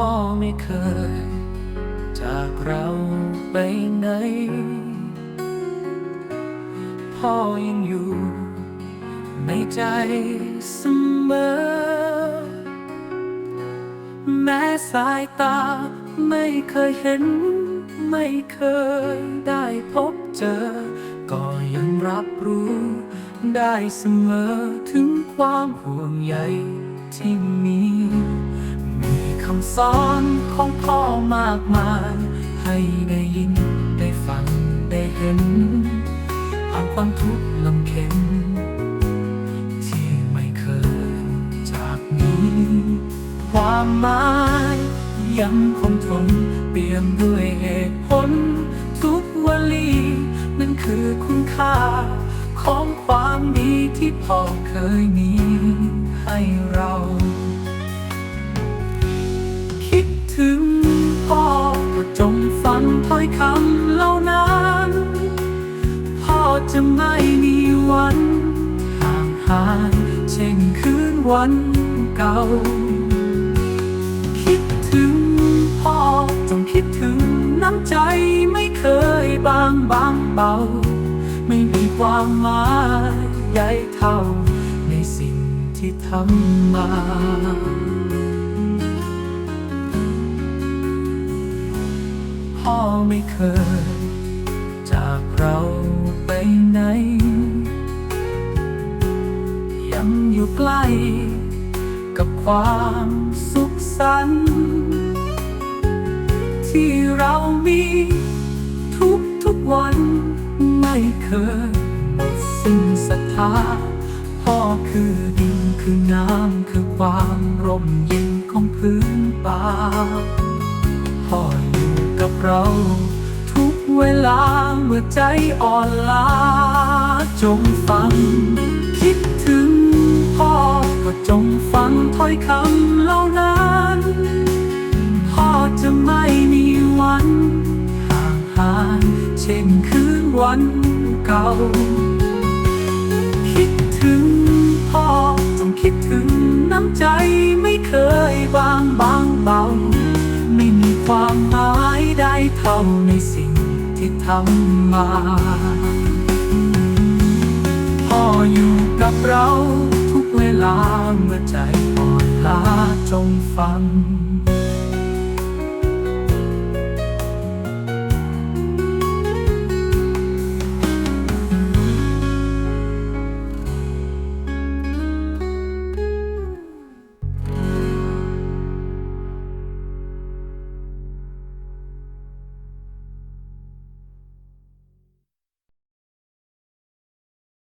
พ่อไม่เคย จากเราไปไหน พ่อยังอยู่ในใจเสมอ แม้สายตาไม่เคยเห็น ไม่เคยได้พบเจอ ก็ยังรับรู้ได้เสมอถึงความห่วงใยที่มีำสอนของพ่อมากมาย ให้ได้ยินได้ฟังได้เห็นผ่านความทุกข์ลำเค็ญที่ไม่เคยจากนี้ ความหมายยังคงทนเปี่ยมด้วยเหตุผล ทุกวลี นั่นคือคุณค่า ของความดีที่พ่อเคยมีให้เรา วันเก่า คิดถึงพ่อจงคิดถึงน้ำใจไม่เคยบางบางเบา ไม่มีความหมายใหญ่เท่า ในสิ่งที่ทำมาพ่อไม่เคย จากเราไปไหน ยังอยู่ใกล้กับความสุขสันต์ที่เรามีทุกทุกวันไม่เคยหมดสิ้นศรัทธาพ่อคือดินคือน้ำคือความร่มเย็นของพื้นป่าพ่ออยู่กับเราทุกเวลาเมื่อใจอ่อนล้าจงฟังคิด ยคำเหล่านั้นพ่อจะไม่มีวันห่างหายเช่นคืนวันเก่า คิดถึงพ่อจงคิดถึงน้ำใจไม่เคยบางบางเบา ไม่มีความหมายใดเท่าในสิ่งที่ทำมา พ่ออยู่กับเราทุกเวลาเมื่อใจอ่อ 那种烦。